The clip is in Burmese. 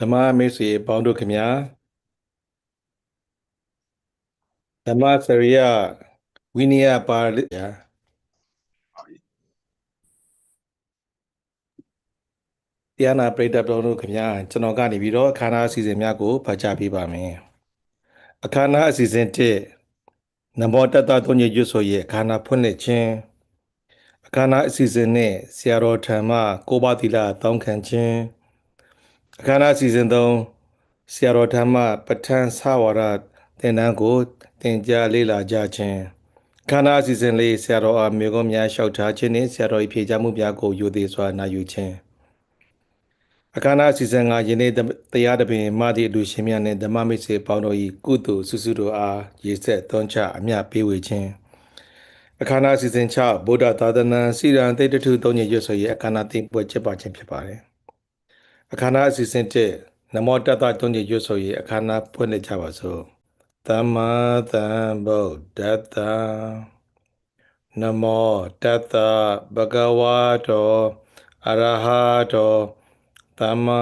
ဓမ္မမိတ်ဆွေပေါင်းတို့ခင်ဗျာဓမ္မစရိယဝိနည်းပါဠိညာတရားနာပရိသတ်ပေါင်းတို့ခင်ဗျာကျွန်တော်ကနေပြီးတော့အခမ်းအနားအစီအစဉ်များကိုဖတ်ကြားပေးပါမယ်အခမ်းအနားအစီအစဉ်1နမောတတ္တသုံးညရွတ်ဆိုရဲ့အခမ်းအနားဖွင့်လှစ်ခြင်းအခမ်းအနားအစီအစဉ်နဲ့ဆရာတော်ထံမှကိုးပါးသီလတောင်းခံခြင်း အခမ်းအနားအစီအစဉ်3ဆရာတော်ထံမှပဋ္ဌာန်းဆဝရသင်တန်းကိုသင်ကြားလေ့လာကြခြင်းခန္ဓာအစီအစဉ်လေးဆရာတော်အားမြေကုန်းများလျှောက်ထားခြင်းနှင့်ဆရာတော်၏ဖြေကြားမှုများကိုယူသည်စွာနာယူခြင်းအခမ်းအနားအစီအစဉ်ကယနေ့တရားတပင်မသည့်အလူရှင်များနှင့်ဓမ္မမိတ်ဆွေပေါင်းတို့၏ကုသိုလ်စုစုတို့အားရည်ဆက်သွန်းချအမျှပေးဝေခြင်းအခမ်းအနားအစီအစဉ်6ဗုဒ္ဓသာသနာစီရန်တိတ်တထုသုံးညရွတ်ဆို၏အခမ်းအနားသိပွဲကျင်းပခြင်းဖြစ်ပါတယ် အခမ်းအနားအစီအစဉ်1နမောတတ္တသုံးညရွတ်ဆို၏အခမ်းအနားဖွင့်လှစ်ကြပါစို့သမ္မာသမ္ဗုဒ္ဓတ္တနမောတတ္တဘဂဝါတောအရဟတောသမ္မာ